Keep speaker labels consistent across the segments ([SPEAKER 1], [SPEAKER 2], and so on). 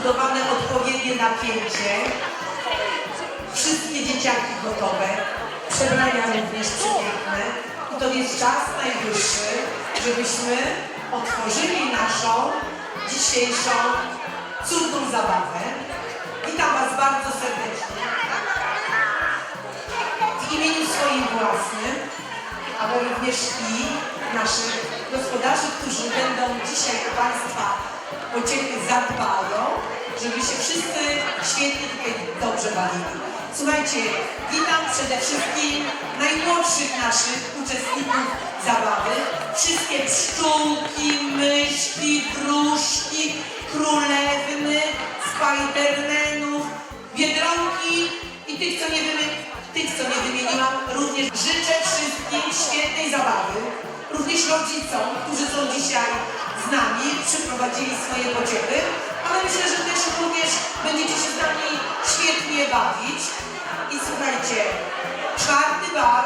[SPEAKER 1] zbudowane odpowiednie napięcie. Wszystkie dzieciaki gotowe. Przebrania również przepiękne. I to jest czas najwyższy, żebyśmy otworzyli naszą dzisiejszą cudną zabawę. Witam Was bardzo serdecznie. W imieniu swoim własnym, ale również i naszych gospodarzy, którzy będą dzisiaj o Państwa pociechy zadbają, żeby się wszyscy świetnie tutaj dobrze bawili. Słuchajcie, witam przede wszystkim najmłodszych naszych uczestników zabawy. Wszystkie pszczółki, myszki, wróżki, królewny, spidermenów, biedronki i tych, co nie, tych, co nie wymieniłam. Również życzę wszystkim świetnej zabawy. Również rodzicom, którzy są dzisiaj z nami, przyprowadzili swoje pociechy, ale myślę, że też również będziecie się z nami świetnie bawić. I słuchajcie, czwarty bal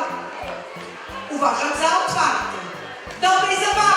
[SPEAKER 1] uważam za otwarty. Dobrej zabawy.